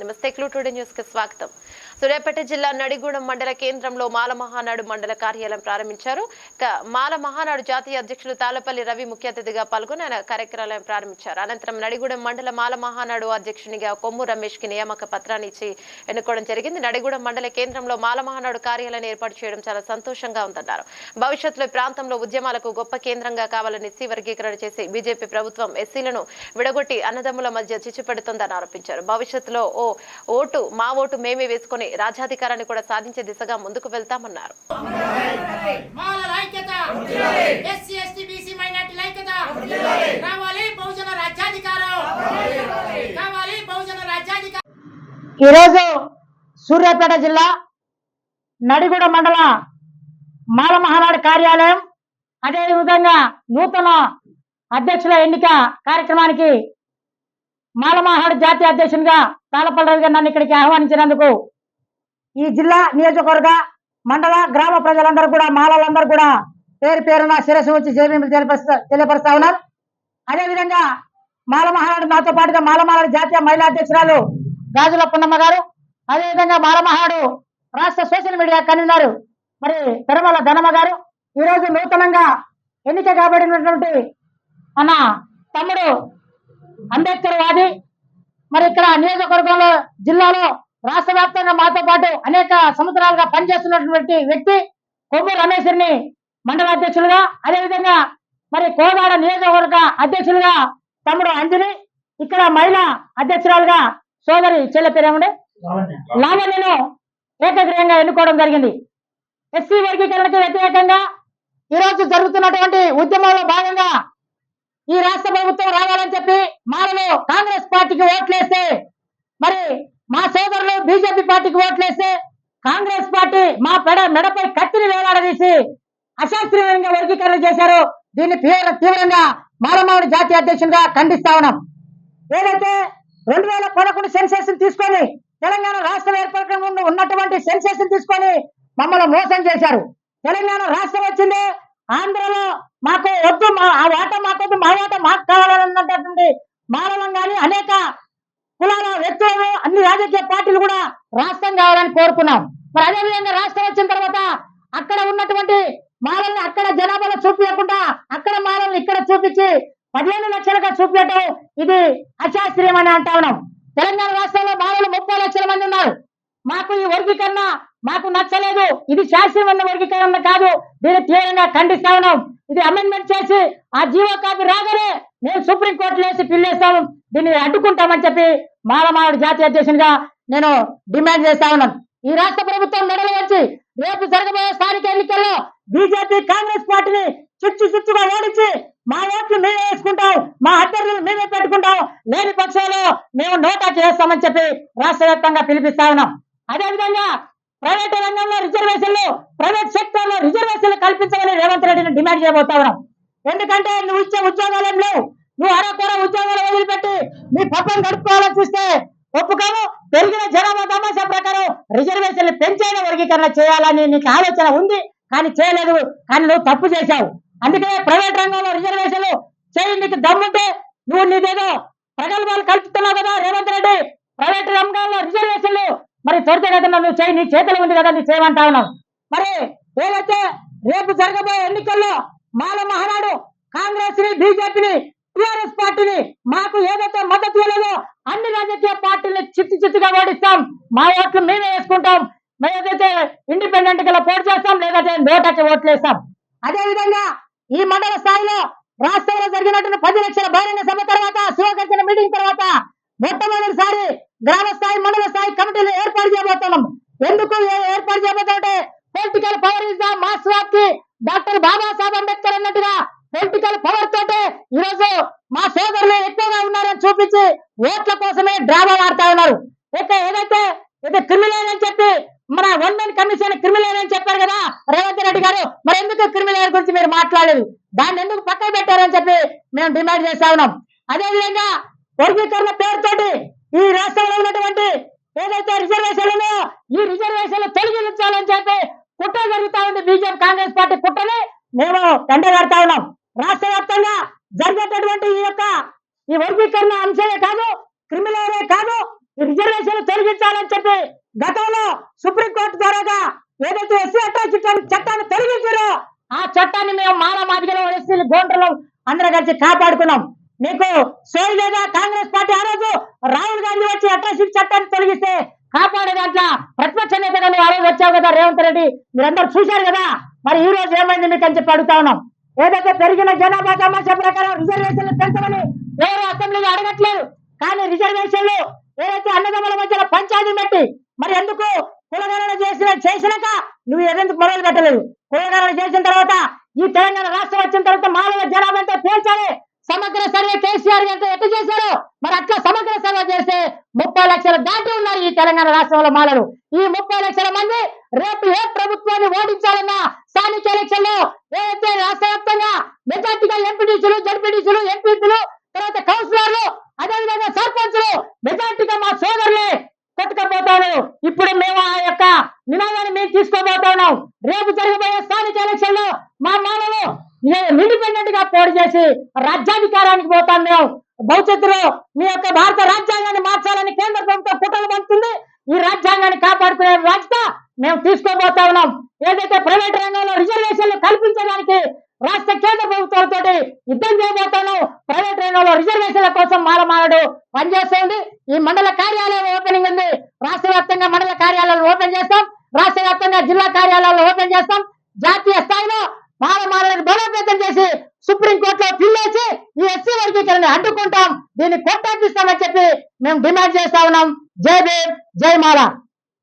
నమస్తే clue today న్యూస్కి స్వాగతం. సూర్యాపేట జిల్లా నడిగూడెం మండల కేంద్రంలో మాల మహానాడు మండల కార్యాలయం ప్రారంభించారు. మాల మహానాడు జాతీయ అధ్యక్షులు తాలపల్లి రవి ముఖ్య అతిథిగా పాల్గొని ఆయన కార్యక్రమాలను ప్రారంభించారు. అనంతరం నడిగూడెం మండల మాల మహానాడు అధ్యక్షునిగా కొమ్ము రమేష్కి నియామక పత్రాన్ని ఇచ్చి ఎన్నుకోవడం జరిగింది. నడిగూడెం మండల కేంద్రంలో మాల మహానాడు కార్యాలయం ఏర్పాటు చేయడం చాలా సంతోషంగా ఉందన్నారు. భవిష్యత్తులో ప్రాంతంలో ఉద్యమాలకు గొప్ప కేంద్రంగా కావాలని ఎస్సీ వర్గీకరణ చేసి బీజేపీ ప్రభుత్వం ఎస్సీలను విడగొట్టి అన్నదమ్ముల మధ్య చిచ్చు పెడుతోందని ఆరోపించారు. భవిష్యత్తులో ఓ ఓటు మా ఓటు మేమే వేసుకొని రాజ్యాధికారాన్ని కూడా సాధించే దిశగా ముందుకు వెళ్తామన్నారు. మాలల ఐక్యత ఎస్సీ ఎస్టీ బీసీ మైనార్టీల ఐక్యత కావాలి బహుజన రాజ్యాధికారం. కావాలి బహుజన రాజ్యాధికారం. ఈరోజు సూర్యాపేట జిల్లా నడిగూడ మండల మాల మహానాడు కార్యాలయం అదే విధంగా నూతన అధ్యక్షుల ఎన్నిక కార్యక్రమానికి మాల మహానాడు జాతీయ అధ్యక్షునిగా తాళపల్లి గారు నన్ను ఇక్కడికి ఆహ్వానించినందుకు ఈ జిల్లా నియోజకవర్గ మండల గ్రామ ప్రజలందరూ కూడా మాలలందరూ కూడా పేరు పేరున శిరస్సు వచ్చి జయమీలు తెలియపరుస్తా తెలియపరుస్తా ఉన్నారు. అదేవిధంగా మాల మహానాడు నాతో పాటుగా మాలమాల జాతీయ మహిళా అధ్యక్షురాలు గాజుల పున్నమ్మ గారు అదేవిధంగా మాల మహానాడు రాష్ట్ర సోషల్ మీడియా కన్వీనర్ మరి తిరుమల ధనమ్మ గారు. ఈ రోజు నూతనంగా ఎన్నిక కాబడినటువంటి మన తమ్ముడు అంబేద్కర్ వాది మరి ఇక్కడ నియోజకవర్గంలో జిల్లాలో రాష్ట్ర వ్యాప్తంగా మాతో పాటు అనేక సంవత్సరాలుగా పనిచేస్తున్నటువంటి వ్యక్తి కొమ్ము రమేశ్వరిని మండల అధ్యక్షులుగా అదేవిధంగా మరి కోదాడ నియోజకవర్గ అధ్యక్షులుగా తమ్ముడు అంజని ఇక్కడ మహిళా అధ్యక్షురాలుగా సోదరి చెల్లె పేరేమండి లావణ్యను ఏకగ్రీయంగా ఎన్నుకోవడం జరిగింది. ఎస్సీ వర్గీకరణకు వ్యతిరేకంగా ఈ రోజు జరుగుతున్నటువంటి ఉద్యమంలో భాగంగా ఈ రాష్ట్ర ప్రభుత్వం రావాలని చెప్పి మాలలో కాంగ్రెస్ పార్టీకి ఓట్లేస్తే మరి మా సోదరులు బీజేపీ పార్టీకి ఓట్లేస్తే కాంగ్రెస్ పార్టీ మా పెడ మెడపై కత్తిని వేలాడదీసి అశాస్త్రీయంగా వర్గీకరణ చేశారు. దీన్ని తీవ్ర తీవ్రంగా మాలమావుడి జాతీయ అధ్యక్షునిగా ఖండిస్తా ఉన్నాం. ఏదైతే రెండు వేల పదకొండు సెన్సెస్ తీసుకొని తెలంగాణ రాష్ట్రం ఏర్పడకుండా ఉన్నటువంటి సెన్సెస్ తీసుకొని మమ్మల్ని మోసం చేశారు. తెలంగాణ రాష్ట్రం వచ్చింది. ఆంధ్రలో మాకు వద్దు మా ఆ వాట మాకొద్దు మా వాట మాకు కావాలన్నటువంటి మానవం కానీ అనేక కులాల వ్యక్తులను అన్ని రాజకీయ పార్టీలు కూడా రాష్ట్రం కావాలని కోరుకున్నాం. మరి అదే విధంగా రాష్ట్రం వచ్చిన తర్వాత అక్కడ ఉన్నటువంటి మాలల్ని అక్కడ జనాభాలో చూపించకుండా అక్కడ మాలల్ని ఇక్కడ చూపించి పదిహేను లక్షలుగా చూపించడం ఇది అశాస్త్రీయం అని అంటా ఉన్నాం. తెలంగాణ రాష్ట్రంలో మాలలు ముప్పై లక్షల మంది ఉన్నారు. మాకు ఈ వర్గీకరణ మాకు నచ్చలేదు. ఇది శాస్త్రీయమైన వర్గీకరణ కాదు. దీన్ని తీవ్రంగా ఖండిస్తా ఉన్నాం. ఇది అమెండ్మెంట్ చేసి ఆ జీవో కాపీ రాగానే మేము సుప్రీంకోర్టులో వేసి పిల్లేస్తాము దీన్ని అడ్డుకుంటామని చెప్పి మాలమావుడి జాతీయ అధ్యక్షునిగా నేను డిమాండ్ చేస్తా ఉన్నాను. ఈ రాష్ట్ర ప్రభుత్వం మెడలు వచ్చి రేపు జరగబోయే స్థానిక ఎన్నికల్లో బీజేపీ కాంగ్రెస్ పార్టీని చుచ్చు చుచ్చుగా ఓడించి మా ఓట్లు మేమే వేసుకుంటాం మా అభ్యర్థులు మేమే పెట్టుకుంటాం లేని పక్షంలో మేము నోటా చేస్తామని చెప్పి రాష్ట్ర వ్యాప్తంగా పిలిపిస్తా ఉన్నాం. అదేవిధంగా ప్రైవేట్ రంగంలో రిజర్వేషన్లు ప్రైవేట్ సెక్టర్లో రిజర్వేషన్లు కల్పించమని రేవంత్ రెడ్డిని డిమాండ్ చేయబోతా ఉన్నాం. ఎందుకంటే నువ్వు ఇచ్చే ఉద్యోగాలు లేవు. నువ్వు అరకొర ఉద్యోగాలు వదిలిపెట్టి నీ పక్కన గడుపుకోవాలని చూస్తే ఒప్పుకోను పెరిగిన జనాభా తమాషా ప్రకారం రిజర్వేషన్లు పెంచైన వర్గీకరణ చేయాలని నీకు ఆలోచన ఉంది. కానీ చేయలేదు. కానీ నువ్వు తప్పు చేశావు. అందుకే ప్రైవేట్ రంగంలో రిజర్వేషన్లు చేయి. నీకు దమ్ముంటే నువ్వు నీదేదో ప్రగల్భాలు కల్పిస్తున్నావు కదా రేవంత్ రెడ్డి. ప్రైవేట్ రంగంలో రిజర్వేషన్లు మరి త్వరితగతిన నువ్వు చేయి నీ చేతులు ఉంది కదా నీ చేయమంటా ఉన్నావు. మరి ఏదైతే రేపు జరగబోయే ఎన్నికల్లో మాల మహానాడు కాంగ్రెస్ని బీజేపీని టిఆర్ఎస్ పార్టీని మాకు ఏదైతే మద్దతు ఇవ్వలేదో అన్ని రాజకీయ పార్టీని చిత్తు చిత్తుగా ఓడిస్తాం. మా ఓట్లు మేమే వేసుకుంటాం. మేము ఏదైతే ఇండిపెండెంట్గా పోటీ చేస్తాం లేదంటే నోటకి ఓట్లు వేస్తాం అదే విధంగా ఈ మండల స్థాయిలో రాష్ట్రంలో జరిగినటువంటి పది లక్షల బహిరంగ సభ తర్వాత శివకర్జన మీటింగ్ తర్వాత మొట్టమొదటిసారి గ్రామ స్థాయి మండల స్థాయి కమిటీలు ఏర్పాటు చేయబోతున్నాం. ఎందుకు ఏర్పాటు చేయబోతుంటే పొలిటికల్ పవర్ ఇస్ ద మాస్కి డాక్టర్ బాబాసాహెబ్ అంబేద్కర్ అన్నట్టుగా పొలిటికల్ పవర్ తోటే ఈ రోజు మా సోదరులు ఎక్కువగా ఉన్నారని చూపించి ఓట్ల కోసమే డ్రామా ఆడుతా ఉన్నారు. ఇక ఏదైతే ఇది క్రిమినల్ అని చెప్పి మన వన్ మెన్ కమిషన్ క్రిమినల్ అని చెప్పారు కదా రేవంత్ రెడ్డి గారు మరి ఎందుకు క్రిమినల్ గురించి మీరు మాట్లాడలేదు? దాన్ని ఎందుకు పక్కన పెట్టారని చెప్పి మేము డిమాండ్ చేస్తా ఉన్నాం. అదే విధంగా వర్గీకరణ పేరుతోటి ఈ రాష్ట్రంలో ఉన్నటువంటి ఏదైతే రిజర్వేషన్లు ఈ రిజర్వేషన్లు తొలగించాలని చెప్పి కుట్ర జరుగుతా ఉంది బీజేపీ కాంగ్రెస్ పార్టీ కుట్రని మేము కండగడతా ఉన్నాం. రాష్ట్ర వ్యాప్తంగా జరిగేటటువంటి ఈ యొక్క ఈ వర్గీకరణ అంశమే కాదు క్రిమినలే కాదు ఈ రిజర్వేషన్ తొలగించాలని చెప్పి గతంలో సుప్రీంకోర్టు ద్వారాగా ఏదైతే ఎస్సీ అట్రాసిటీ చట్టాన్ని తొలగించారో ఆ చట్టాన్ని మేము మానవ మాదిగలో ఎస్సీలు గోండ్రలో అందరం కలిసి కాపాడుకున్నాం. మీకు సోయి లేదా కాంగ్రెస్ పార్టీ ఆ రోజు రాహుల్ గాంధీ వచ్చి అట్రాసిటీ చట్టాన్ని తొలగిస్తే కాపాడే దాంట్లో ప్రతిపక్ష నేతగా నువ్వు వచ్చావు కదా రేవంత్ రెడ్డి? మీరందరూ చూశారు కదా? మరి ఈ రోజు ఏమైంది మీకు అని చెప్పి అడుగుతా ఉన్నాం. ఏదైతే పెరిగిన జనాభా సమస్య ప్రకారం రిజర్వేషన్లు పెంచమని ఎవరు అసెంబ్లీలో అడగట్లేదు. కానీ రిజర్వేషన్లు ఏదైతే అన్నదమ్ముల మధ్యలో పంచాయతీ పెట్టి మరి ఎందుకు కులగణన చేసిన చేసినాక నువ్వు ఎందుకు మొదలు పెట్టలేదు? కులగణన చేసిన తర్వాత ఈ తెలంగాణ రాష్ట్రం వచ్చిన తర్వాత మానవ జనాభా ఎంతో తేల్చాలి? సమగ్ర సర్వే కేసీఆర్ ఎంత ఎట్ట చేశారు మరి అట్లా సమగ్ర సర్వే చేస్తే ముప్పై లక్షల దాటి ఉన్నారు ఈ తెలంగాణ రాష్ట్రంలో మాలలు. ఈ ముప్పై లక్షల మంది రేపు ఏ ప్రభుత్వాన్ని ఓడించాలన్నా స్థానిక ఎలక్షన్లో ఏదైతే రాష్ట్ర వ్యాప్తంగా మెజార్టీగా ఎంపీడీసీలు జడ్పీడీసీలు ఎంపీపీలు తర్వాత కౌన్సిలర్లు అదేవిధంగా సర్పంచ్లు మెజార్టీగా మా సోదరులే కొట్టుకపోతారు. ఇప్పుడు మేము ఆ యొక్క నినాదాన్ని మేము తీసుకోబోతున్నాం రేపు జరిగే స్థానిక ఎలక్షన్లో మా మానవులు ఇండిపెండెంట్గా పోటీ చేసి రాజ్యాధికారానికి పోతాం మేము భవిష్యత్తులో మీ యొక్క భారత రాజ్యాంగాన్ని మార్చాలని కేంద్ర ప్రభుత్వం కుట్రలు పంపుతుంది ఈ రాజ్యాంగాన్ని కాపాడుకునే బాధ్యత మేము తీసుకోబోతా ఉన్నాం. ఏదైతే ప్రైవేట్ రంగంలో రిజర్వేషన్లు కల్పించడానికి రాష్ట్ర కేంద్ర ప్రభుత్వాలతో యుద్ధం చేయబోతాను ప్రైవేట్ రంగంలో రిజర్వేషన్ల కోసం మాలమాలడు పనిచేస్తుంది. ఈ మండల కార్యాలయం ఓపెనింగ్ ఉంది. రాష్ట్ర వ్యాప్తంగా మండల కార్యాలయాలు ఓపెన్ చేస్తాం. రాష్ట్ర వ్యాప్తంగా జిల్లా కార్యాలయాలు ఓపెన్ చేస్తాం. జాతీయ స్థాయిలో మాలమాల బలోపేతం చేసి సుప్రీం కోర్టులో పిల్లేసి ఈ ఎస్సీ వర్గీకరణ అడ్డుకుంటాం దీన్ని కొట్టాపిస్తామని చెప్పి మేము డిమాండ్ చేస్తా ఉన్నాం. జై భీమ్ జై మాల.